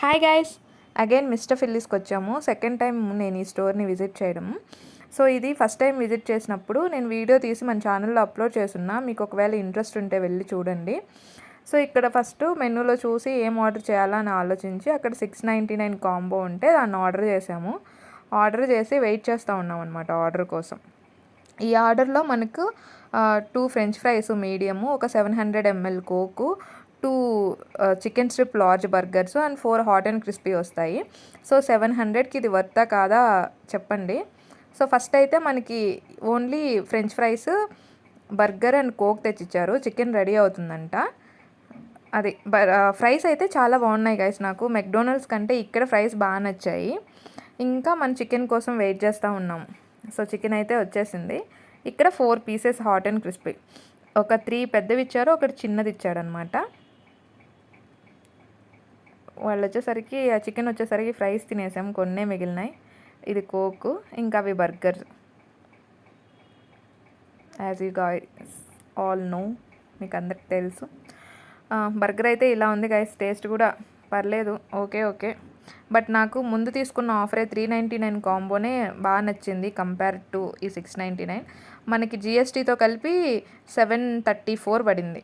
Hi guys again mister ఫిల్లీస్కి వచ్చాము second time నేను ఈ స్టోర్ని విజిట్ చేయడం. సో ఇది ఫస్ట్ టైం విజిట్ చేసినప్పుడు నేను వీడియో తీసి మన ఛానల్లో అప్లోడ్ చేస్తున్నా. మీకు ఒకవేళ ఇంట్రెస్ట్ ఉంటే వెళ్ళి చూడండి. సో ఇక్కడ ఫస్ట్ మెనూలో చూసి ఏం ఆర్డర్ చేయాలా అని ఆలోచించి అక్కడ సిక్స్ నైంటీ నైన్ కాంబో ఉంటే దాన్ని ఆర్డర్ చేసాము. ఆర్డర్ చేసి వెయిట్ చేస్తూ ఉన్నాం అనమాట ఆర్డర్ కోసం. ఈ ఆర్డర్లో మనకు టూ ఫ్రెంచ్ ఫ్రైస్ మీడియము ఒక seven hundred M L coke two chicken strip large burgers and four hot and crispy వస్తాయి. సో సెవెన్ హండ్రెడ్కి ఇది వర్తా కాదా చెప్పండి. సో ఫస్ట్ అయితే మనకి only french fries burger and coke తెచ్చిచ్చారు. Chicken ready అవుతుందంట. అది ఫ్రైస్ అయితే చాలా బాగున్నాయి గైస్ నాకు. మెక్డోనల్డ్స్ కంటే ఇక్కడ ఫ్రైస్ బాగా నచ్చాయి. ఇంకా మన చికెన్ కోసం వెయిట్ చేస్తూ ఉన్నాం. సో చికెన్ అయితే వచ్చేసింది. ఇక్కడ four pieces hot and crispy. ఒక త్రీ పెద్దవి ఇచ్చారు ఒకటి చిన్నది ఇచ్చాడనమాట. వాళ్ళు వచ్చేసరికి ఆ చికెన్ వచ్చేసరికి ఫ్రైస్ తినేసాం. కొన్నే మిగిలినాయి. ఇది కోక్ ఇంకా అవి burger. As you guys all know మీకు అందరికి తెలుసు బర్గర్ అయితే ఇలా ఉంది గాయస్ టేస్ట్ కూడా పర్లేదు. Okay okay. బట్ నాకు ముందు తీసుకున్న ఆఫరే త్రీ నైంటీ నైన్ కాంబోనే బాగా నచ్చింది కంపేర్ టు ఈ సిక్స్ నైంటీ నైన్. మనకి జిఎస్టీతో కలిపి సెవెన్ థర్టీ ఫోర్ పడింది.